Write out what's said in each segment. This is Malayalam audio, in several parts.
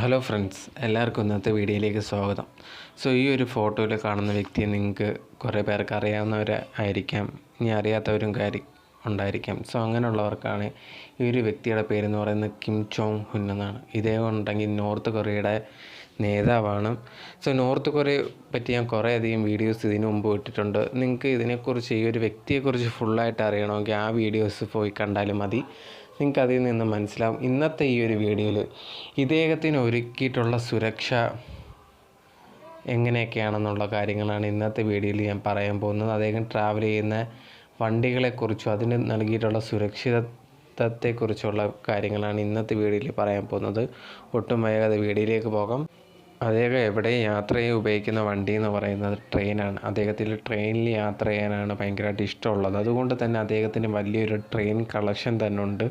ഹലോ ഫ്രണ്ട്സ് എല്ലാവർക്കും ഇന്നത്തെ വീഡിയോയിലേക്ക് സ്വാഗതം. സോ ഈ ഒരു ഫോട്ടോയിൽ കാണുന്ന വ്യക്തിയെ നിങ്ങൾക്ക് കുറേ പേർക്ക് അറിയാവുന്നവർ ആയിരിക്കാം. ഇനി അറിയാത്തവരും കാര്യം ഉണ്ടായിരിക്കാം. സോ അങ്ങനെയുള്ളവർക്കാണ് ഈ ഒരു വ്യക്തിയുടെ പേരെന്ന് പറയുന്നത് കിം ചോങ് ഹുൻ എന്നാണ്. ഇദ്ദേഹം ഉണ്ടെങ്കിൽ നോർത്ത് കൊറിയയുടെ നേതാവാണ്. സോ നോർത്ത് കൊറിയയെ പറ്റി ഞാൻ കുറേ അധികം വീഡിയോസ് ഇതിനു മുമ്പ് ഇട്ടിട്ടുണ്ട്. നിങ്ങൾക്ക് ഇതിനെക്കുറിച്ച് ഈ ഒരു വ്യക്തിയെക്കുറിച്ച് ഫുള്ളായിട്ട് അറിയണമെങ്കിൽ ആ വീഡിയോസ് പോയി കണ്ടാലും മതി. നിങ്ങൾക്ക് അതിൽ നിന്ന് മനസ്സിലാവും. ഇന്നത്തെ ഈ ഒരു വീഡിയോയിൽ ഇദ്ദേഹത്തിന് ഒരുക്കിയിട്ടുള്ള സുരക്ഷ എങ്ങനെയൊക്കെയാണെന്നുള്ള കാര്യങ്ങളാണ് ഇന്നത്തെ വീഡിയോയിൽ ഞാൻ പറയാൻ പോകുന്നത്. അദ്ദേഹം ട്രാവൽ ചെയ്യുന്ന വണ്ടികളെക്കുറിച്ചും അതിന് നൽകിയിട്ടുള്ള സുരക്ഷിതത്വത്തെക്കുറിച്ചുള്ള കാര്യങ്ങളാണ് ഇന്നത്തെ വീഡിയോയിൽ പറയാൻ പോകുന്നത്. ഒട്ടും വൈകാതെ വീഡിയോയിലേക്ക് പോകാം. അദ്ദേഹം എവിടെ യാത്ര ചെയ്യാൻ ഉപയോഗിക്കുന്ന വണ്ടി എന്ന് പറയുന്നത് ട്രെയിനാണ്. അദ്ദേഹത്തിന് ട്രെയിനിൽ യാത്ര ചെയ്യാനാണ് ഭയങ്കരമായിട്ട് ഇഷ്ടമുള്ളത്. അതുകൊണ്ട് തന്നെ അദ്ദേഹത്തിന് വലിയൊരു ട്രെയിൻ കളക്ഷൻ തന്നെ ഉണ്ട്.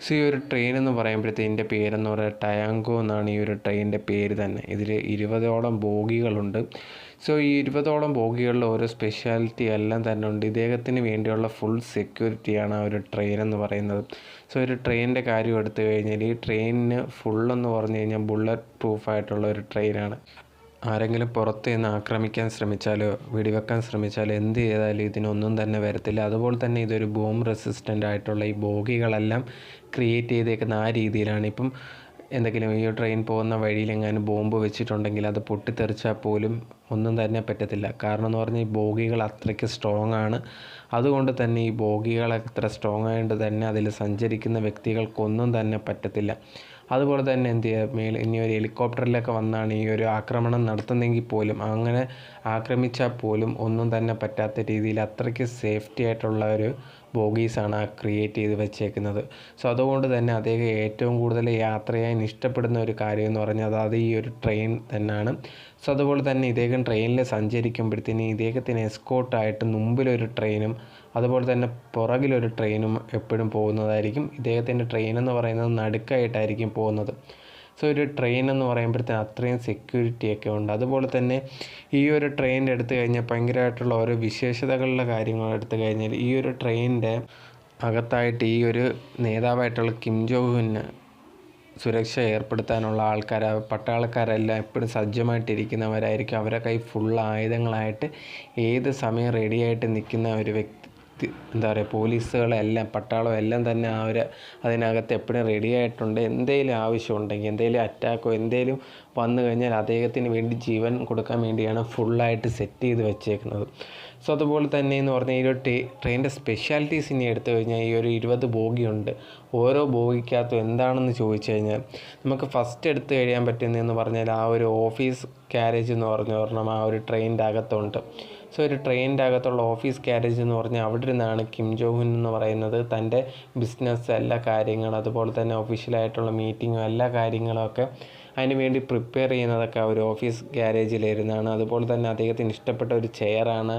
സോ ഈ ഒരു ട്രെയിൻ എന്ന് പറയുമ്പോഴത്തേന്റെ പേരെന്ന് പറയുന്നത് ടയാങ്കോ എന്നാണ് ഈ ഒരു ട്രെയിനിന്റെ പേര് തന്നെ. ഇതിൽ ഇരുപതോളം ബോഗികളുണ്ട്. സോ ഈ ഇരുപതോളം ബോഗികളിൽ ഓരോ സ്പെഷ്യാലിറ്റി എല്ലാം തന്നെ ഉണ്ട്. ഇദ്ദേഹത്തിന് വേണ്ടിയുള്ള ഫുൾ സെക്യൂരിറ്റിയാണ് ആ ഒരു ട്രെയിൻ എന്ന് പറയുന്നത്. സോ ഒരു ട്രെയിനിന്റെ കാര്യം എടുത്തു കഴിഞ്ഞാൽ ഈ ട്രെയിനിന് ഫുള്ളെന്ന് പറഞ്ഞു കഴിഞ്ഞാൽ ബുള്ളറ്റ് പ്രൂഫായിട്ടുള്ള ഒരു ട്രെയിനാണ് ആരെങ്കിലും പുറത്ത് നിന്ന് ആക്രമിക്കാൻ ശ്രമിച്ചാലോ വെടിവെക്കാൻ ശ്രമിച്ചാലോ എന്ത് ചെയ്താലും ഇതിനൊന്നും തന്നെ വരത്തില്ല. അതുപോലെ തന്നെ ഇതൊരു ബോംബ് റെസിസ്റ്റന്റ് ആയിട്ടുള്ള ഈ ബോഗികളെല്ലാം ക്രിയേറ്റ് ചെയ്തേക്കുന്ന ആ രീതിയിലാണ്. ഇപ്പം എന്തെങ്കിലും ഈ ട്രെയിൻ പോകുന്ന വഴിയിൽ എങ്ങാനും ബോംബ് വെച്ചിട്ടുണ്ടെങ്കിൽ അത് പൊട്ടിത്തെറിച്ചാൽ പോലും ഒന്നും തന്നെ പറ്റത്തില്ല. കാരണം എന്ന് പറഞ്ഞാൽ ഈ ബോഗികൾ അത്രയ്ക്ക് സ്ട്രോങ് ആണ്. അതുകൊണ്ട് തന്നെ ഈ ബോഗികൾ അത്ര സ്ട്രോങ് ആയതുകൊണ്ട് തന്നെ അതിൽ സഞ്ചരിക്കുന്ന വ്യക്തികൾക്കൊന്നും തന്നെ പറ്റത്തില്ല. അതുപോലെ തന്നെ എന്ത് ചെയ്യുക മേൽ ഇനി ഒരു ഹെലികോപ്റ്ററിലൊക്കെ വന്നാണ് ഈ ഒരു ആക്രമണം നടത്തുന്നെങ്കിൽ പോലും അങ്ങനെ ആക്രമിച്ചാൽ പോലും ഒന്നും തന്നെ പറ്റാത്ത രീതിയിൽ അത്രയ്ക്ക് സേഫ്റ്റി ആയിട്ടുള്ള ഒരു ബോഗീസാണ് ക്രിയേറ്റ് ചെയ്ത് വെച്ചേക്കുന്നത്. സോ അതുകൊണ്ട് തന്നെ അദ്ദേഹം ഏറ്റവും കൂടുതൽ യാത്ര ചെയ്യാൻ ഇഷ്ടപ്പെടുന്ന ഒരു കാര്യം എന്ന് പറഞ്ഞാൽ അത് ഈ ഒരു ട്രെയിൻ തന്നെയാണ്. സോ അതുപോലെ തന്നെ ഇദ്ദേഹം ട്രെയിനിൽ സഞ്ചരിക്കുമ്പോഴത്തേന് ഇദ്ദേഹത്തിന് എസ്കോട്ടായിട്ട് മുമ്പിലൊരു ട്രെയിനും അതുപോലെ തന്നെ പുറകിലൊരു ട്രെയിനും എപ്പോഴും പോകുന്നതായിരിക്കും. ഇദ്ദേഹത്തിന്റെ ട്രെയിൻ എന്ന് പറയുന്നത് നടുക്കായിട്ടായിരിക്കും പോകുന്നത്. സോ ഒരു ട്രെയിൻ എന്ന് പറയുമ്പോഴത്തേന് അത്രയും സെക്യൂരിറ്റി ഒക്കെ ഉണ്ട്. അതുപോലെ തന്നെ ഈ ഒരു ട്രെയിൻ എടുത്തു കഴിഞ്ഞാൽ ഭയങ്കരമായിട്ടുള്ള ഓരോ വിശേഷതകളുടെ കാര്യങ്ങൾ എടുത്തു കഴിഞ്ഞാൽ ഈ ഒരു ട്രെയിനിന്റെ അകത്തായിട്ട് ഈ ഒരു നേതാവായിട്ടുള്ള കിം ജോഹുന് സുരക്ഷ ഏർപ്പെടുത്താനുള്ള ആൾക്കാർ പട്ടാളക്കാരെല്ലാം എപ്പോഴും സജ്ജമായിട്ടിരിക്കുന്നവരായിരിക്കും. അവരുടെ കൈ ഫുൾ ആയുധങ്ങളായിട്ട് ഏത് സമയം റെഡിയായിട്ട് നിൽക്കുന്ന ഒരു വ്യക്തി എന്താ പറയുക പോലീസുകളെല്ലാം പട്ടാളം എല്ലാം തന്നെ അവർ അതിനകത്ത് എപ്പോഴും റെഡി ആയിട്ടുണ്ട്. എന്തെങ്കിലും ആവശ്യമുണ്ടെങ്കിൽ എന്തെങ്കിലും അറ്റാക്കോ എന്തെങ്കിലും വന്നു കഴിഞ്ഞാൽ അദ്ദേഹത്തിന് വേണ്ടി ജീവൻ കൊടുക്കാൻ വേണ്ടിയാണ് ഫുള്ളായിട്ട് സെറ്റ് ചെയ്ത് വെച്ചേക്കുന്നത്. സോ അതുപോലെ തന്നെ എന്ന് പറഞ്ഞാൽ ഈ ഒരു ട്രെയിനിന്റെ സ്പെഷ്യാലിറ്റീസ് ഇനി എടുത്തു കഴിഞ്ഞാൽ ഈ ഒരു ഇരുപത് ബോഗിയുണ്ട്. ഓരോ ബോഗിക്കകത്തും എന്താണെന്ന് ചോദിച്ചു കഴിഞ്ഞാൽ നമുക്ക് ഫസ്റ്റ് എടുത്ത് കഴിയാൻ പറ്റുന്നതെന്ന് പറഞ്ഞാൽ ആ ഒരു ഓഫീസ് ക്യാരേജ് എന്ന് പറഞ്ഞ ഒരെണ്ണം ആ ഒരു ട്രെയിനിന്റെ അകത്തുണ്ട്. സോ ഒരു ട്രെയിനിന്റെ അകത്തുള്ള ഓഫീസ് ക്യാരേജ് എന്ന് പറഞ്ഞാൽ അവിടെ ഇരുന്നാണ് കിം ജോഹുൻ എന്ന് പറയുന്നത്. തന്റെ ബിസിനസ് എല്ലാ കാര്യങ്ങളും അതുപോലെ തന്നെ ഒഫീഷ്യലായിട്ടുള്ള മീറ്റിങ്ങും എല്ലാ കാര്യങ്ങളും ഒക്കെ അതിന് വേണ്ടി പ്രിപ്പയർ ചെയ്യുന്നതൊക്കെ ഒരു ഓഫീസ് ഗ്യാരേജിലിരുന്നാണ് അതുപോലെ തന്നെ അദ്ദേഹത്തിന് ഇഷ്ടപ്പെട്ട ഒരു ചെയറാണ്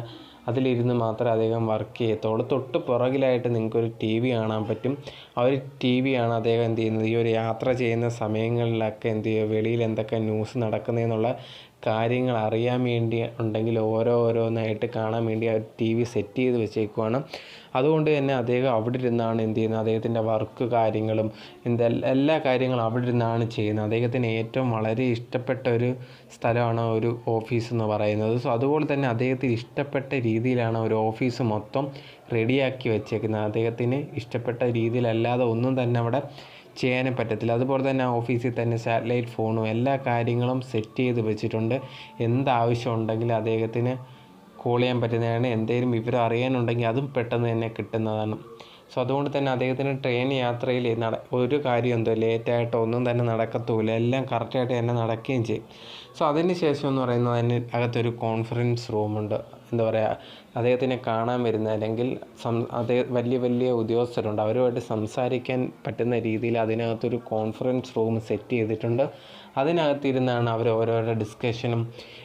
അതിലിരുന്ന് മാത്രമേ അദ്ദേഹം വർക്ക് ചെയ്യത്തുള്ളൂ. തൊട്ട് പുറകിലായിട്ട് നിങ്ങൾക്കൊരു ടി വി കാണാൻ പറ്റും. ആ ഒരു ടി വിയാണ് അദ്ദേഹം എന്ത് ചെയ്യുന്നത്? ഈ ഒരു യാത്ര ചെയ്യുന്ന സമയങ്ങളിലൊക്കെ എന്ത് ചെയ്യുക? വെളിയിൽ എന്തൊക്കെ ന്യൂസ് നടക്കുന്നതെന്നുള്ള കാര്യങ്ങൾ അറിയാൻ വേണ്ടി ഉണ്ടെങ്കിൽ ഓരോ ഓരോന്നായിട്ട് കാണാൻ വേണ്ടി ആ ടി വി സെറ്റ് ചെയ്ത് വെച്ചേക്കുവാണ്. അതുകൊണ്ട് തന്നെ അദ്ദേഹം അവിടെ ഇരുന്നാണ് എന്ത് ചെയ്യുന്നത്? അദ്ദേഹത്തിന്റെ വർക്ക് കാര്യങ്ങളും എന്താ എല്ലാ കാര്യങ്ങളും അവിടെ ഇരുന്നാണ് ചെയ്യുന്നത്. അദ്ദേഹത്തിന് ഏറ്റവും വളരെ ഇഷ്ടപ്പെട്ട ഒരു സ്ഥലമാണ് ഒരു ഓഫീസ് എന്ന് പറയുന്നത്. സോ അതുപോലെ തന്നെ അദ്ദേഹത്തിന് ഇഷ്ടപ്പെട്ട രീതിയിലാണ് ഒരു ഓഫീസ് മൊത്തം റെഡിയാക്കി വെച്ചേക്കുന്നത്. അദ്ദേഹത്തിന് ഇഷ്ടപ്പെട്ട രീതിയിലല്ലാതെ ഒന്നും തന്നെ അവിടെ ചെയ്യാനും പറ്റത്തില്ല. അതുപോലെ തന്നെ ഓഫീസിൽ തന്നെ സാറ്റലൈറ്റ് ഫോണും എല്ലാ കാര്യങ്ങളും സെറ്റ് ചെയ്ത് വെച്ചിട്ടുണ്ട്. എന്താവശ്യം ഉണ്ടെങ്കിൽ അദ്ദേഹത്തിന് കോൾ ചെയ്യാൻ പറ്റുന്നതാണ്. എന്തെങ്കിലും വിവരം അറിയാനുണ്ടെങ്കിൽ അതും പെട്ടെന്ന് തന്നെ കിട്ടുന്നതാണ്. സോ അതുകൊണ്ട് തന്നെ അദ്ദേഹത്തിന് ട്രെയിൻ യാത്രയിൽ നട ഒരു കാര്യം എന്തോ ലേറ്റായിട്ടോ ഒന്നും തന്നെ നടക്കത്തുമില്ല എല്ലാം കറക്റ്റായിട്ട് തന്നെ നടക്കുകയും ചെയ്യും. സോ അതിന് ശേഷം എന്ന് പറയുന്നത് അതിന് അകത്തൊരു കോൺഫറൻസ് റൂമുണ്ട് എന്താ പറയുക അദ്ദേഹത്തിനെ കാണാൻ വരുന്ന അല്ലെങ്കിൽ സം അതേ വലിയ വലിയ ഉദ്യോഗസ്ഥരുണ്ട്. അവരുമായിട്ട് സംസാരിക്കാൻ പറ്റുന്ന രീതിയിൽ അതിനകത്തൊരു കോൺഫറൻസ് റൂം സെറ്റ് ചെയ്തിട്ടുണ്ട്. അതിനകത്തിരുന്നാണ് അവർ ഓരോരോ ഡിസ്കഷനും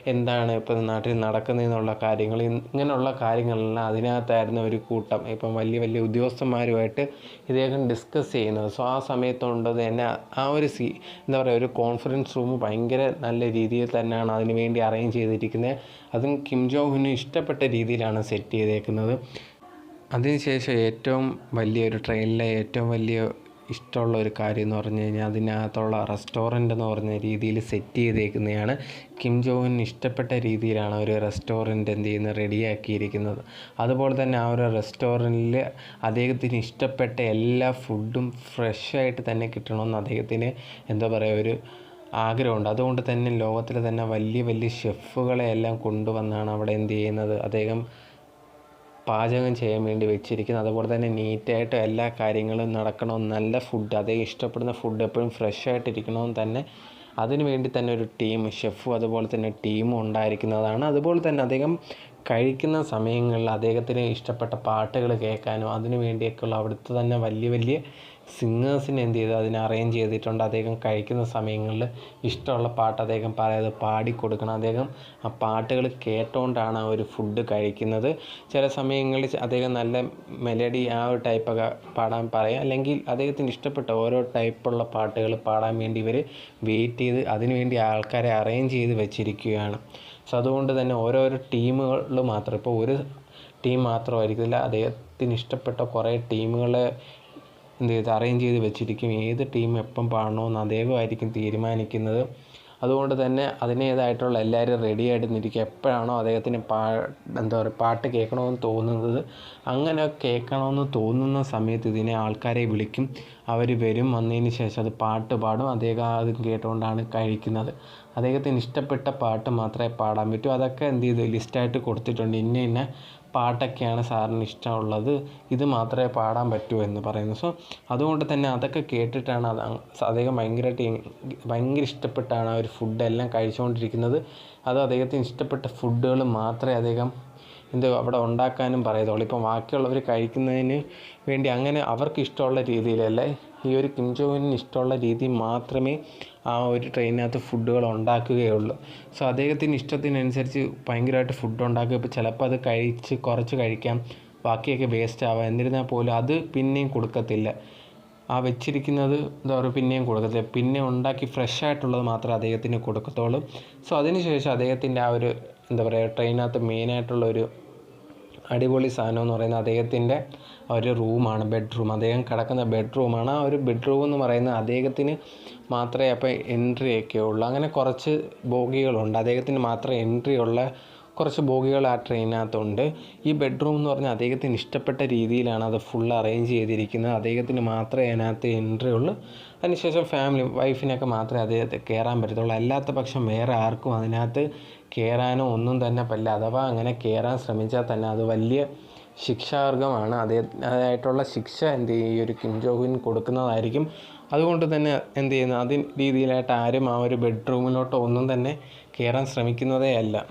എന്താണ് ഇപ്പോൾ നാട്ടിൽ നടക്കുന്നതെന്നുള്ള കാര്യങ്ങൾ. ഇങ്ങനെയുള്ള കാര്യങ്ങളെല്ലാം അതിനകത്തായിരുന്ന ഒരു കൂട്ടം. ഇപ്പം വലിയ വലിയ ഉദ്യോഗസ്ഥന്മാരുമായിട്ട് ഇദ്ദേഹം ഡിസ്കസ് ചെയ്യുന്നത്. സോ ആ സമയത്തുകൊണ്ട് തന്നെ ആ ഒരു സി എന്താ പറയുക ഒരു കോൺഫറൻസ് റൂം ഭയങ്കര നല്ല രീതിയിൽ തന്നെയാണ് അതിന് വേണ്ടി അറേഞ്ച് ചെയ്തിരിക്കുന്നത്. അതും കിം ജോഹുന് ഇഷ്ടപ്പെട്ട രീതിയിലാണ് സെറ്റ് ചെയ്തേക്കുന്നത്. അതിനുശേഷം ഏറ്റവും വലിയൊരു ട്രെയിനിലെ ഏറ്റവും വലിയ ഇഷ്ടമുള്ള ഒരു കാര്യം എന്ന് പറഞ്ഞു കഴിഞ്ഞാൽ അതിനകത്തുള്ള റെസ്റ്റോറന്റ് എന്ന് പറഞ്ഞ രീതിയിൽ സെറ്റ് ചെയ്തേക്കുന്നതാണ്. കിം ജോങ്ങിന് ഇഷ്ടപ്പെട്ട രീതിയിലാണ് ഒരു റെസ്റ്റോറന്റ് എന്ത് ചെയ്യുന്നത് റെഡിയാക്കിയിരിക്കുന്നത് അതുപോലെ തന്നെ ആ ഒരു റെസ്റ്റോറന്റിൽ അദ്ദേഹത്തിന് ഇഷ്ടപ്പെട്ട എല്ലാ ഫുഡും ഫ്രഷായിട്ട് തന്നെ കിട്ടണമെന്ന് അദ്ദേഹത്തിന് എന്താ പറയുക ഒരു ആഗ്രഹമുണ്ട്. അതുകൊണ്ട് തന്നെ ലോകത്തിലെ തന്നെ വലിയ വലിയ ഷെഫുകളെ എല്ലാം കൊണ്ടുവന്നാണ് അവിടെ എന്ത് ചെയ്യുന്നത്. അദ്ദേഹം പാചകം ചെയ്യാൻ വേണ്ടി വെച്ചിരിക്കുന്നത്. അതുപോലെ തന്നെ നീറ്റായിട്ട് എല്ലാ കാര്യങ്ങളും നടക്കണം നല്ല ഫുഡ് അതേ ഇഷ്ടപ്പെടുന്ന ഫുഡ് എപ്പോഴും ഫ്രഷ് ആയിട്ടിരിക്കണമെന്ന് തന്നെ അതിനു വേണ്ടി തന്നെ ഒരു ടീം ഷെഫും അതുപോലെ തന്നെ ടീമും ഉണ്ടായിരിക്കുന്നതാണ്. അതുപോലെ തന്നെ അദ്ദേഹം കഴിക്കുന്ന സമയങ്ങളിൽ അദ്ദേഹത്തിന് ഇഷ്ടപ്പെട്ട പാട്ടുകൾ കേൾക്കാനും അതിനു വേണ്ടിയൊക്കെയുള്ള അവിടുത്തെ തന്നെ വലിയ വലിയ സിംഗേഴ്സിനെ എന്ത് ചെയ്തു അതിനെ അറേഞ്ച് ചെയ്തിട്ടുണ്ട്. അദ്ദേഹം കഴിക്കുന്ന സമയങ്ങളിൽ ഇഷ്ടമുള്ള പാട്ട് അദ്ദേഹം പറയാതെ പാടിക്കൊടുക്കണം അദ്ദേഹം ആ പാട്ടുകൾ കേട്ടുകൊണ്ടാണ് ആ ഒരു ഫുഡ് കഴിക്കുന്നത്. ചില സമയങ്ങളിൽ അദ്ദേഹം നല്ല മെലഡി ആ ഒരു ടൈപ്പൊക്കെ പാടാൻ പറയാം. അല്ലെങ്കിൽ അദ്ദേഹത്തിന് ഇഷ്ടപ്പെട്ട ഓരോ ടൈപ്പുള്ള പാട്ടുകൾ പാടാൻ വേണ്ടി ഇവർ വെയിറ്റ് ചെയ്ത് അതിനുവേണ്ടി ആൾക്കാരെ അറേഞ്ച് ചെയ്ത് വെച്ചിരിക്കുകയാണ്. സോ അതുകൊണ്ട് തന്നെ ഓരോരോ ടീമുകൾ മാത്രം. ഇപ്പോൾ ഒരു ടീം മാത്രമായിരിക്കില്ല അദ്ദേഹത്തിന് ഇഷ്ടപ്പെട്ട കുറേ ടീമുകളെ എന്ത് ചെയ്ത് അറേഞ്ച് ചെയ്ത് വെച്ചിരിക്കും. ഏത് ടീം എപ്പം പാടണമെന്ന് അദ്ദേഹമായിരിക്കും തീരുമാനിക്കുന്നത്. അതുകൊണ്ട് തന്നെ അതിനേതായിട്ടുള്ള എല്ലാവരും റെഡി ആയിട്ട് നിൽക്കുക എപ്പോഴാണോ അദ്ദേഹത്തിന് പാ എന്താ പറയുക പാട്ട് കേൾക്കണമെന്ന് തോന്നുന്നത്. അങ്ങനെ കേൾക്കണമെന്ന് തോന്നുന്ന സമയത്ത് ഇതിനെ ആൾക്കാരെ വിളിക്കും. അവർ വരും. വന്നതിന് ശേഷം അത് പാട്ട് പാടും. അദ്ദേഹം അത് കേട്ടുകൊണ്ടാണ് കഴിക്കുന്നത്. അദ്ദേഹത്തിന് ഇഷ്ടപ്പെട്ട പാട്ട് മാത്രമേ പാടാൻ പറ്റൂ. അതൊക്കെ എന്ത് ചെയ്തു? ലിസ്റ്റായിട്ട് കൊടുത്തിട്ടുണ്ട്. ഇന്ന ഇന്ന പാട്ടൊക്കെയാണ് സാറിന് ഇഷ്ടമുള്ളത്. ഇത് മാത്രമേ പാടാൻ പറ്റൂ എന്ന് പറയുന്നു. സോ അതുകൊണ്ട് തന്നെ അതൊക്കെ കേട്ടിട്ടാണ് അത് അദ്ദേഹം ഭയങ്കരമായിട്ട് ഭയങ്കര ഇഷ്ടപ്പെട്ടാണ് ആ ഒരു ഫുഡെല്ലാം കഴിച്ചുകൊണ്ടിരിക്കുന്നത്. അത് അദ്ദേഹത്തിന് ഇഷ്ടപ്പെട്ട ഫുഡുകൾ മാത്രമേ അദ്ദേഹം എന്ത് അവിടെ ഉണ്ടാക്കാനും പറയത്തുള്ളൂ. ഇപ്പം ബാക്കിയുള്ളവർ കഴിക്കുന്നതിന് വേണ്ടി അങ്ങനെ അവർക്ക് ഇഷ്ടമുള്ള രീതിയിലല്ലേ ഈ ഒരു കിം ഇഷ്ടമുള്ള രീതി മാത്രമേ ആ ഒരു ട്രെയിനിനകത്ത് ഫുഡുകൾ ഉണ്ടാക്കുകയുള്ളൂ. സോ അദ്ദേഹത്തിന് ഇഷ്ടത്തിനനുസരിച്ച് ഭയങ്കരമായിട്ട് ഫുഡ് ഉണ്ടാക്കുക. ഇപ്പോൾ ചിലപ്പോൾ അത് കഴിച്ച് കുറച്ച് കഴിക്കാം. ബാക്കിയൊക്കെ വേസ്റ്റ് ആവാം. എന്നിരുന്നാൽ പോലും അത് പിന്നെയും കൊടുക്കത്തില്ല. ആ വെച്ചിരിക്കുന്നത് എന്താ പറയുക? പിന്നെയും കൊടുക്കത്തില്ല. പിന്നെ ഉണ്ടാക്കി ഫ്രഷ് ആയിട്ടുള്ളത് മാത്രമേ അദ്ദേഹത്തിന് കൊടുക്കത്തുള്ളൂ. സോ അതിനുശേഷം അദ്ദേഹത്തിന്റെ ആ ഒരു എന്താ പറയുക ട്രെയിനകത്ത് മെയിനായിട്ടുള്ള ഒരു അടിപൊളി സാധനം എന്ന് പറയുന്നത് അദ്ദേഹത്തിന്റെ ഒരു റൂമാണ് ബെഡ്റൂം അദ്ദേഹം കിടക്കുന്ന ബെഡ്റൂമാണ് ആ ഒരു ബെഡ്റൂം എന്ന് പറയുന്നത് അദ്ദേഹത്തിന് മാത്രമേ അപ്പോൾ എൻട്രി ഉള്ളൂ. അങ്ങനെ കുറച്ച് ബോഗികളുണ്ട്. അദ്ദേഹത്തിന് മാത്രമേ എൻട്രി ഉള്ള കുറച്ച് ബോഗികൾ ആ ട്രെയിനകത്തുണ്ട് ഈ ബെഡ്റൂം എന്ന് പറഞ്ഞാൽ അദ്ദേഹത്തിന് ഇഷ്ടപ്പെട്ട രീതിയിലാണ് അത് ഫുൾ അറേഞ്ച് ചെയ്തിരിക്കുന്നത്. അദ്ദേഹത്തിന് മാത്രമേ അതിനകത്ത് എൻട്രി ഉള്ളൂ. അതിനുശേഷം ഫാമിലി വൈഫിനൊക്കെ മാത്രമേ അദ്ദേഹത്തെ കയറാൻ പറ്റത്തുള്ളൂ. അല്ലാത്ത പക്ഷം വേറെ ആർക്കും അതിനകത്ത് കയറാനോ ഒന്നും തന്നെ പറ്റില്ല. അഥവാ അങ്ങനെ കയറാൻ ശ്രമിച്ചാൽ തന്നെ അത് വലിയ ശിക്ഷാർഹമാണ് അതേതായിട്ടുള്ള ശിക്ഷ എന്ത് ഈ ഒരു കിം ജോഹിൻ കൊടുക്കുന്നതായിരിക്കും. അതുകൊണ്ട് തന്നെ എന്ത് ചെയ്യുന്നു? അതി രീതിയിലായിട്ട് ആരും ആ ഒരു ബെഡ്റൂമിലോട്ടോ ഒന്നും തന്നെ കയറാൻ ശ്രമിക്കുന്നതേ അല്ല.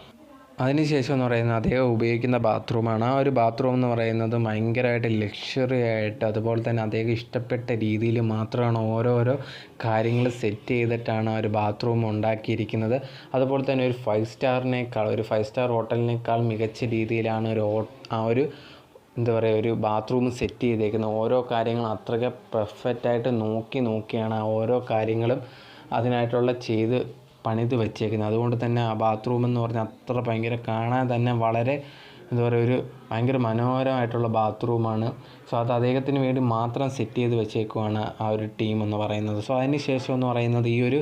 അതിനുശേഷം എന്ന് പറയുന്നത് അദ്ദേഹം ഉപയോഗിക്കുന്ന ബാത്റൂമാണ്. ആ ഒരു ബാത്റൂം എന്ന് പറയുന്നത് ഭയങ്കരമായിട്ട് ലക്ഷറി ആയിട്ട് അതുപോലെ തന്നെ അദ്ദേഹം ഇഷ്ടപ്പെട്ട രീതിയിൽ മാത്രമാണ് ഓരോരോ കാര്യങ്ങൾ സെറ്റ് ചെയ്തിട്ടാണ് ആ ഒരു ബാത്റൂം ഉണ്ടാക്കിയിരിക്കുന്നത്. അതുപോലെ തന്നെ ഒരു ഫൈവ് സ്റ്റാറിനേക്കാൾ ഒരു ഫൈവ് സ്റ്റാർ ഹോട്ടലിനേക്കാൾ മികച്ച രീതിയിലാണ് ഒരു ആ ഒരു എന്താ പറയുക ഒരു ബാത്റൂം സെറ്റ് ചെയ്തേക്കുന്ന ഓരോ കാര്യങ്ങളും അത്രയ്ക്ക് പെർഫെക്റ്റായിട്ട് നോക്കി നോക്കിയാണ് ആ ഓരോ കാര്യങ്ങളും അതിനായിട്ടുള്ള ചെയ്ത് പണിത് വെച്ചേക്കുന്നത്. അതുകൊണ്ട് തന്നെ ആ ബാത്റൂം എന്ന് പറഞ്ഞാൽ അത്ര ഭയങ്കര കാണാൻ തന്നെ വളരെ എന്താ പറയുക ഒരു ഭയങ്കര മനോഹരമായിട്ടുള്ള ബാത്റൂമാണ് സോ അത് അദ്ദേഹത്തിന് വേണ്ടി മാത്രം സെറ്റ് ചെയ്ത് വെച്ചേക്കുവാണ് ആ ഒരു ടീം എന്ന് പറയുന്നത്. സോ അതിന് ശേഷം എന്ന് പറയുന്നത് ഈ ഒരു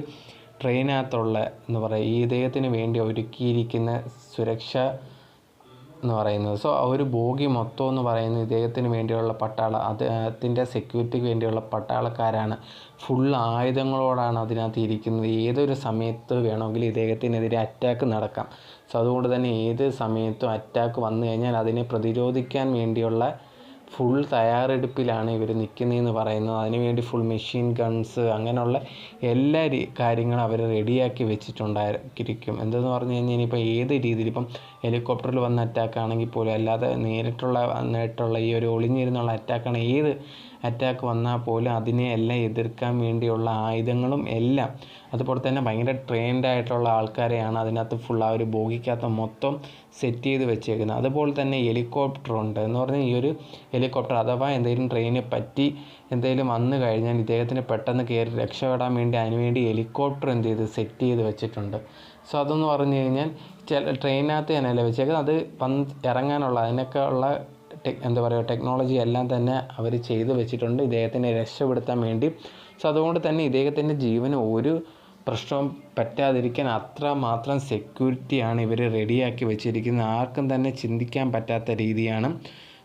ട്രെയിനകത്തുള്ള എന്ന് പറയുക ഈ ഇദ്ദേഹത്തിന് വേണ്ടി ഒരുക്കിയിരിക്കുന്ന സുരക്ഷ എന്ന് പറയുന്നത്. സോ ആ ഒരു ബോഗി മൊത്തം എന്ന് പറയുന്നത് ഇദ്ദേഹത്തിന് വേണ്ടിയുള്ള പട്ടാള അദ്ദേഹത്തിന്റെ സെക്യൂരിറ്റിക്ക് വേണ്ടിയുള്ള പട്ടാളക്കാരാണ്. ഫുൾ ആയുധങ്ങളോടാണ് അതിനകത്ത് ഇരിക്കുന്നത്. ഏതൊരു സമയത്ത് വേണമെങ്കിലും ഇദ്ദേഹത്തിനെതിരെ അറ്റാക്ക് നടക്കാം. സോ അതുകൊണ്ട് തന്നെ ഏത് സമയത്തും അറ്റാക്ക് വന്നു കഴിഞ്ഞാൽ അതിനെ പ്രതിരോധിക്കാൻ വേണ്ടിയുള്ള ഫുൾ തയ്യാറെടുപ്പിലാണ് ഇവർ നിൽക്കുന്നതെന്ന് പറയുന്നത്. അതിനുവേണ്ടി ഫുൾ മെഷീൻ ഗൺസ് അങ്ങനെയുള്ള എല്ലാ കാര്യങ്ങളും അവർ റെഡിയാക്കി വെച്ചിട്ടുണ്ടായിരിക്കും. എന്തെന്ന് പറഞ്ഞു കഴിഞ്ഞാൽ ഇനിയിപ്പോൾ ഏത് രീതിയിൽ ഇപ്പം ഹെലികോപ്റ്ററിൽ വന്ന അറ്റാക്ക് ആണെങ്കിൽ പോലും അല്ലാതെ നേരിട്ടുള്ള നേരിട്ടുള്ള ഈ ഒരു ഒളിഞ്ഞിരുന്നുള്ള അറ്റാക്കാണ് ഏത് അറ്റാക്ക് വന്നാൽ പോലും അതിനെ എല്ലാം എതിർക്കാൻ വേണ്ടിയുള്ള ആയുധങ്ങളും എല്ലാം അതുപോലെ തന്നെ ഭയങ്കര ട്രെയിൻഡ് ആയിട്ടുള്ള ആൾക്കാരെയാണ് അതിനകത്ത് ഫുൾ ആ ഒരു ബോഗിക്കകത്ത് മൊത്തം സെറ്റ് ചെയ്ത് വെച്ചേക്കുന്നത്. അതുപോലെ തന്നെ ഹെലികോപ്റ്റർ ഉണ്ട് എന്ന് പറഞ്ഞാൽ ഈ ഒരു ഹെലികോപ്റ്റർ അഥവാ എന്തെങ്കിലും ട്രെയിന് പറ്റി എന്തെങ്കിലും വന്നു കഴിഞ്ഞാൽ ഇദ്ദേഹത്തിന് പെട്ടെന്ന് കയറി രക്ഷപ്പെടാൻ വേണ്ടി അതിനുവേണ്ടി ഹെലികോപ്റ്റർ എന്ത് ചെയ്ത് സെറ്റ് ചെയ്ത് വെച്ചിട്ടുണ്ട്. സോ അതെന്ന് പറഞ്ഞു കഴിഞ്ഞാൽ ചില ട്രെയിനകത്ത് തന്നെയല്ല വെച്ചേക്കുന്നത്? അത് വന്ന് ഇറങ്ങാനുള്ള അതിനൊക്കെ ഉള്ള ടെക് എന്താ പറയുക ടെക്നോളജി എല്ലാം തന്നെ അവർ ചെയ്തു വെച്ചിട്ടുണ്ട്. ഇദ്ദേഹത്തിനെ രക്ഷപ്പെടുത്താൻ വേണ്ടി. സോ അതുകൊണ്ട് തന്നെ ഇദ്ദേഹത്തിന്റെ ജീവന് ഒരു പ്രശ്നവും പറ്റാതിരിക്കാൻ അത്ര മാത്രം സെക്യൂരിറ്റിയാണ് ഇവർ റെഡിയാക്കി വെച്ചിരിക്കുന്നത്. ആർക്കും തന്നെ ചിന്തിക്കാൻ പറ്റാത്ത രീതിയാണ്.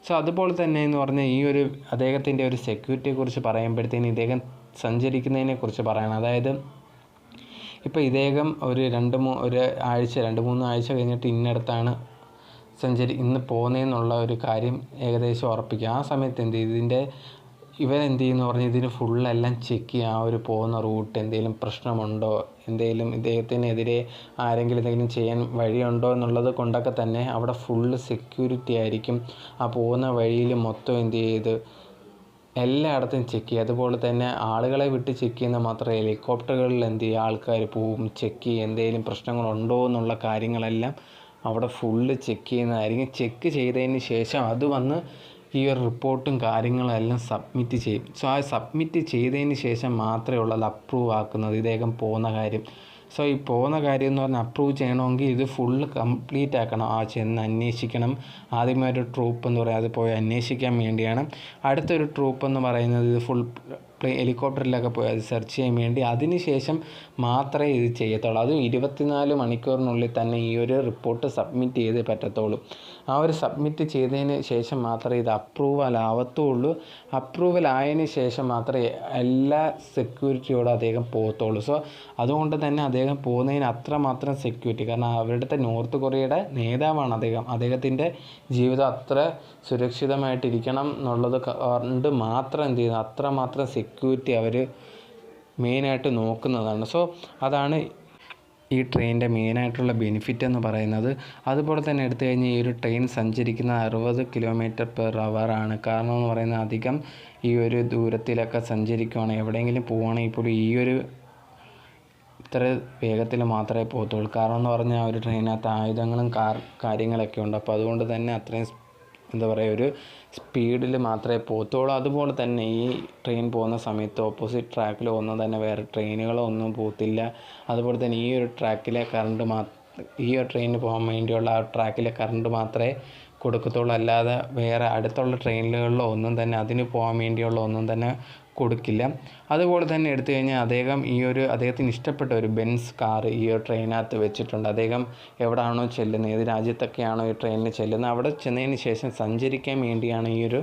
സോ അതുപോലെ തന്നെ എന്ന് പറഞ്ഞാൽ ഈ ഒരു അദ്ദേഹത്തിന്റെ ഒരു സെക്യൂരിറ്റിയെക്കുറിച്ച് പറയുമ്പോഴത്തേന് ഇദ്ദേഹം സഞ്ചരിക്കുന്നതിനെക്കുറിച്ച് പറയണം. അതായത് ഇപ്പോൾ ഇദ്ദേഹം ഒരു രണ്ട് മൂ ഒരു ആഴ്ച രണ്ട് മൂന്ന് ആഴ്ച കഴിഞ്ഞിട്ട് ഇന്നടത്താണ് സഞ്ചരി ഇന്ന് പോകുന്നതെന്നുള്ള ഒരു കാര്യം ഏകദേശം ഉറപ്പിക്കുക ആ സമയത്ത് എന്ത് ചെയ്യും ഇതിന്റെ ഇവരെന്ത് ചെയ്യുമെന്ന് പറഞ്ഞാൽ ഇതിന് ഫുള്ളെല്ലാം ചെക്ക് ചെയ്യുക ആ ഒരു പോകുന്ന റൂട്ട് എന്തെങ്കിലും പ്രശ്നമുണ്ടോ? എന്തെങ്കിലും ഇദ്ദേഹത്തിനെതിരെ ആരെങ്കിലും എന്തെങ്കിലും ചെയ്യാൻ വഴിയുണ്ടോ എന്നുള്ളത് കൊണ്ടൊക്കെ തന്നെ അവിടെ ഫുള്ള് സെക്യൂരിറ്റി ആയിരിക്കും. ആ പോകുന്ന വഴിയിൽ മൊത്തം എന്ത് ചെയ്ത് എല്ലായിടത്തും ചെക്ക് ചെയ്യുക. അതുപോലെ തന്നെ ആളുകളെ വിട്ട് ചെക്ക് ചെയ്യുന്ന മാത്രമേ ഹെലികോപ്റ്ററുകളിൽ എന്ത് ചെയ്യുക? ആൾക്കാർ പോവും ചെക്ക് ചെയ്യുക. എന്തെങ്കിലും പ്രശ്നങ്ങളുണ്ടോ എന്നുള്ള കാര്യങ്ങളെല്ലാം അവിടെ ഫുള്ള് ചെക്ക് ചെയ്യുന്നതായിരിക്കും. ചെക്ക് ചെയ്തതിന് ശേഷം അത് വന്ന് ഈ ഒരു റിപ്പോർട്ടും കാര്യങ്ങളെല്ലാം സബ്മിറ്റ് ചെയ്യും. സോ ആ സബ്മിറ്റ് ചെയ്തതിന് ശേഷം മാത്രമേ ഉള്ളൂ അത് അപ്രൂവ് ആക്കുന്നത്. ഇദ്ദേഹം പോകുന്ന കാര്യം. സോ ഈ പോകുന്ന കാര്യം എന്ന് പറഞ്ഞാൽ അപ്രൂവ് ചെയ്യണമെങ്കിൽ ഇത് ഫുള്ള് കംപ്ലീറ്റ് ആക്കണം. ആ ചെന്ന് അന്വേഷിക്കണം. ആദ്യമേ ഒരു ട്രൂപ്പ് എന്ന് പറയുന്നത് അത് പോയി അന്വേഷിക്കാൻ വേണ്ടിയാണ്. അടുത്തൊരു ട്രൂപ്പ് എന്ന് പറയുന്നത് ഇത് ഫുൾ ഹെലികോപ്റ്ററിലൊക്കെ പോയി അത് സെർച്ച് ചെയ്യാൻ വേണ്ടി. അതിന് ശേഷം മാത്രമേ ഇത് ചെയ്യത്തുള്ളൂ. അതും ഇരുപത്തിനാല് മണിക്കൂറിനുള്ളിൽ തന്നെ ഈ ഒരു റിപ്പോർട്ട് സബ്മിറ്റ് ചെയ്തേ പറ്റത്തുള്ളൂ. ആ ഒരു സബ്മിറ്റ് ചെയ്തതിന് ശേഷം മാത്രമേ ഇത് അപ്രൂവൽ ആവത്തുള്ളൂ. അപ്രൂവൽ ആയതിന് ശേഷം മാത്രമേ എല്ലാ സെക്യൂരിറ്റിയോടും അദ്ദേഹം പോകത്തുള്ളൂ സോ അതുകൊണ്ട് തന്നെ അദ്ദേഹം പോകുന്നതിന് അത്രമാത്രം സെക്യൂരിറ്റി കാരണം അവരുടെ നോർത്ത് കൊറിയയുടെ നേതാവാണ് അദ്ദേഹം. അദ്ദേഹത്തിന്റെ ജീവിതം അത്ര സുരക്ഷിതമായിട്ടിരിക്കണം എന്നുള്ളത് കൊണ്ട് മാത്രം എന്ത് ചെയ്യുന്നു? അത്രമാത്രം സെക്യൂരിറ്റി അവർ മെയിനായിട്ട് നോക്കുന്നതാണ്. സോ അതാണ് ഈ ട്രെയിനിന്റെ മെയിനായിട്ടുള്ള ബെനിഫിറ്റ് എന്ന് പറയുന്നത് അതുപോലെ തന്നെ എടുത്തു കഴിഞ്ഞാൽ ഈ ഒരു ട്രെയിൻ സഞ്ചരിക്കുന്ന അറുപത് കിലോമീറ്റർ പെർ ആണ്. കാരണം എന്ന് പറയുന്നത് അധികം ഈ ഒരു ദൂരത്തിലൊക്കെ സഞ്ചരിക്കുകയാണെങ്കിൽ എവിടെയെങ്കിലും പോവുകയാണെങ്കിൽ പോലും ഈ ഒരു ഇത്ര വേഗത്തിൽ മാത്രമേ പോകത്തുള്ളൂ. കാരണം എന്ന് പറഞ്ഞാൽ ഒരു ട്രെയിനകത്ത് ആയുധങ്ങളും കാർ കാര്യങ്ങളൊക്കെ ഉണ്ട്. അപ്പോൾ അതുകൊണ്ട് തന്നെ അത്രയും എന്താ പറയുക ഒരു സ്പീഡിൽ മാത്രമേ പോകത്തുള്ളൂ. അതുപോലെ തന്നെ ഈ ട്രെയിൻ പോകുന്ന സമയത്ത് ഓപ്പോസിറ്റ് ട്രാക്കിൽ ഒന്നും തന്നെ വേറെ ട്രെയിനുകളോ ഒന്നും പോകത്തില്ല. അതുപോലെ തന്നെ ഈ ഒരു ട്രാക്കിലെ കറണ്ട് മാ ഈ ഒരു ട്രെയിനിന് പോകാൻ വേണ്ടിയുള്ള ആ ട്രാക്കിലെ കറണ്ട് മാത്രമേ കൊടുക്കത്തുള്ളൂ. അല്ലാതെ വേറെ അടുത്തുള്ള ട്രെയിനുകളിലോ ഒന്നും തന്നെ അതിന് പോകാൻ വേണ്ടിയുള്ള ഒന്നും തന്നെ കൊടുക്കില്ല. അതുപോലെ തന്നെ എടുത്തു കഴിഞ്ഞാൽ അദ്ദേഹം ഈ ഒരു അദ്ദേഹത്തിന് ഇഷ്ടപ്പെട്ട ഒരു ബെൻസ് കാർ ഈ ഒരു ട്രെയിനകത്ത് വെച്ചിട്ടുണ്ട്. അദ്ദേഹം എവിടാണോ ചെല്ലുന്നത്? ഏത് രാജ്യത്തൊക്കെയാണോ ഈ ട്രെയിനിൽ ചെല്ലുന്നത്? അവിടെ ചെന്നതിന് ശേഷം സഞ്ചരിക്കാൻ വേണ്ടിയാണ് ഈ ഒരു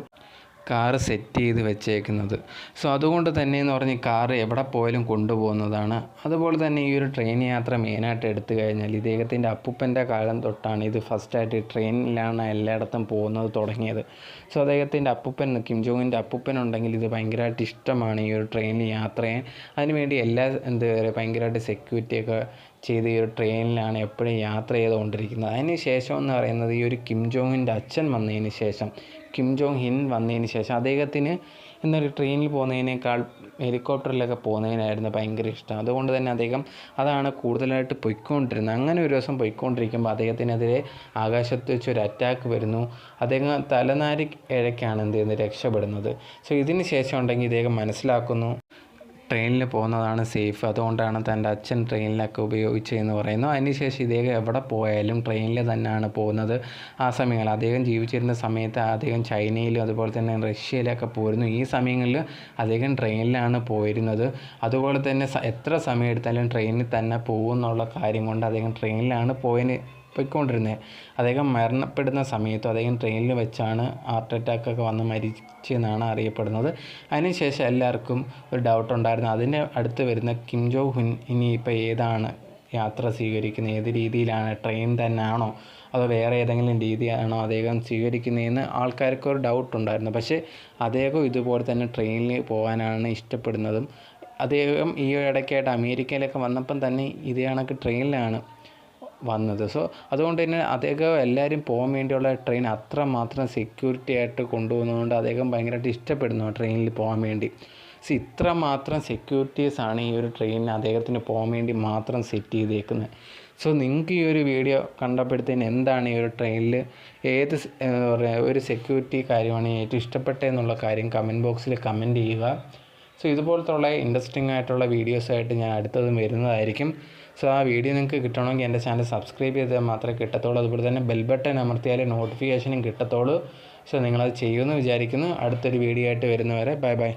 കാറ് സെറ്റ് ചെയ്ത് വെച്ചേക്കുന്നത്. സോ അതുകൊണ്ട് തന്നെ എന്ന് പറഞ്ഞ് കാറ് എവിടെ പോയാലും കൊണ്ടുപോകുന്നതാണ്. അതുപോലെ തന്നെ ഈ ഒരു ട്രെയിൻ യാത്ര മെയിനായിട്ട് എടുത്തു കഴിഞ്ഞാൽ ഇദ്ദേഹത്തിന്റെ അപ്പൂപ്പന്റെ കാലം തൊട്ടാണ് ഇത് ഫസ്റ്റായിട്ട് ട്രെയിനിലാണ് എല്ലായിടത്തും പോകുന്നത് തുടങ്ങിയത്. സോ അദ്ദേഹത്തിന്റെ അപ്പൂപ്പൻ കിം ജോങ്ങിന്റെ അപ്പൂപ്പൻ ഉണ്ടെങ്കിൽ ഇത് ഭയങ്കരമായിട്ട് ഇഷ്ടമാണ് ഈ ഒരു ട്രെയിൻ യാത്ര അതിനുവേണ്ടി എല്ലാ എന്താ പറയുക ഭയങ്കരമായിട്ട് സെക്യൂരിറ്റിയൊക്കെ ചെയ്ത് ഈ ഒരു ട്രെയിനിലാണ് എപ്പോഴും യാത്ര ചെയ്തുകൊണ്ടിരിക്കുന്നത്. അതിന് ശേഷം എന്ന് പറയുന്നത് ഈ ഒരു കിം ജോങ്ങിന്റെ അച്ഛൻ വന്നതിന് ശേഷം കിം ജോങ് ഹിൻ വന്നതിന് ശേഷം അദ്ദേഹത്തിന് എന്നൊരു ട്രെയിനിൽ പോകുന്നതിനേക്കാൾ ഹെലികോപ്റ്ററിലൊക്കെ പോകുന്നതിനായിരുന്നു ഭയങ്കര ഇഷ്ടം. അതുകൊണ്ട് തന്നെ അദ്ദേഹം അതാണ് കൂടുതലായിട്ട് പൊയ്ക്കൊണ്ടിരുന്നത്. അങ്ങനെ ഒരു ദിവസം പൊയ്ക്കൊണ്ടിരിക്കുമ്പോൾ അദ്ദേഹത്തിനെതിരെ ആകാശത്ത് വെച്ച് ഒരു അറ്റാക്ക് വരുന്നു. അദ്ദേഹം തലനാരി ഇഴയ്ക്കാണ് എന്ത് ചെയ്യുന്നത്? രക്ഷപ്പെടുന്നത്. സോ ഇതിന് ശേഷം ഉണ്ടെങ്കിൽ ഇദ്ദേഹം മനസ്സിലാക്കുന്നു. ട്രെയിനിൽ പോകുന്നതാണ് സേഫ്. അതുകൊണ്ടാണ് തന്റെ അച്ഛൻ ട്രെയിനിലൊക്കെ ഉപയോഗിച്ചതെന്ന് പറയുന്നു. അതിനുശേഷം ഇദ്ദേഹം എവിടെ പോയാലും ട്രെയിനിൽ തന്നെയാണ് പോകുന്നത്. ആ സമയങ്ങളിൽ അദ്ദേഹം ജീവിച്ചിരുന്ന സമയത്ത് അദ്ദേഹം ചൈനയിലും അതുപോലെ തന്നെ റഷ്യയിലൊക്കെ പോയിരുന്നു ഈ സമയങ്ങളിൽ അദ്ദേഹം ട്രെയിനിലാണ് പോയിരുന്നത്. അതുപോലെ തന്നെ എത്ര സമയം എടുത്താലും ട്രെയിനിൽ തന്നെ പോകുമെന്നുള്ള കാര്യം കൊണ്ട് അദ്ദേഹം ട്രെയിനിലാണ് പോയതിന് പോയിക്കൊണ്ടിരുന്നത് അദ്ദേഹം മരണപ്പെടുന്ന സമയത്ത് അദ്ദേഹം ട്രെയിനിൽ വെച്ചാണ് ഹാർട്ട് അറ്റാക്കൊക്കെ വന്ന് മരിച്ചെന്നാണ് അറിയപ്പെടുന്നത്. അതിനുശേഷം എല്ലാവർക്കും ഒരു ഡൗട്ട് ഉണ്ടായിരുന്നു. അതിന്റെ അടുത്ത് വരുന്ന കിം ജോ ഹുൻ ഇനിയിപ്പോൾ ഏതാണ് യാത്ര സ്വീകരിക്കുന്നത്? ഏത് രീതിയിലാണ്? ട്രെയിൻ തന്നെയാണോ അതോ വേറെ ഏതെങ്കിലും രീതിയാണോ അദ്ദേഹം സ്വീകരിക്കുന്നതെന്ന് ആൾക്കാർക്ക് ഒരു ഡൗട്ട് ഉണ്ടായിരുന്നു. പക്ഷേ അദ്ദേഹം ഇതുപോലെ തന്നെ ട്രെയിനിൽ പോകാനാണ് ഇഷ്ടപ്പെടുന്നതും അദ്ദേഹം ഈ ഇടയ്ക്കായിട്ട് അമേരിക്കയിലൊക്കെ വന്നപ്പം തന്നെ ഇതേ കണക്ക് ട്രെയിനിലാണ് വന്നത്. സോ അതുകൊണ്ട് തന്നെ അദ്ദേഹം എല്ലാവരും പോകാൻ വേണ്ടിയുള്ള ട്രെയിൻ അത്രമാത്രം സെക്യൂരിറ്റി ആയിട്ട് കൊണ്ടുപോകുന്നതുകൊണ്ട് അദ്ദേഹം ഭയങ്കരമായിട്ട് ഇഷ്ടപ്പെടുന്നു ആ ട്രെയിനിൽ പോകാൻ വേണ്ടി. സോ ഇത്രമാത്രം സെക്യൂരിറ്റീസ് ആണ് ഈ ഒരു ട്രെയിനിന് അദ്ദേഹത്തിന് പോകാൻ വേണ്ടി മാത്രം സെറ്റ് ചെയ്തേക്കുന്നത്. സോ നിങ്ങൾക്ക് ഈ ഒരു വീഡിയോ കണ്ടപ്പോഴത്തേന് എന്താണ് ഈ ഒരു ട്രെയിനിൽ ഏത് ഒരു സെക്യൂരിറ്റി കാര്യമാണ് ഏറ്റവും ഇഷ്ടപ്പെട്ടതെന്നുള്ള കാര്യം കമന്റ് ബോക്സിൽ കമന്റ് ചെയ്യുക. സോ ഇതുപോലത്തുള്ള ഇൻട്രസ്റ്റിംഗ് ആയിട്ടുള്ള വീഡിയോസായിട്ട് ഞാൻ അടുത്തതും വരുന്നതായിരിക്കും. സോ ആ വീഡിയോ നിങ്ങൾക്ക് കിട്ടണമെങ്കിൽ എന്റെ ചാനൽ സബ്സ്ക്രൈബ് ചെയ്താൽ മാത്രമേ കിട്ടത്തുള്ളൂ. അതുപോലെ തന്നെ ബെൽ ബട്ടൺ അമർത്തിയാലേ നോട്ടിഫിക്കേഷനും കിട്ടത്തുള്ളൂ. സോ നിങ്ങളത് ചെയ്യുമെന്ന് വിചാരിക്കുന്നു. അടുത്തൊരു വീഡിയോ ആയിട്ട് വരുന്നവരെ ബൈ ബൈ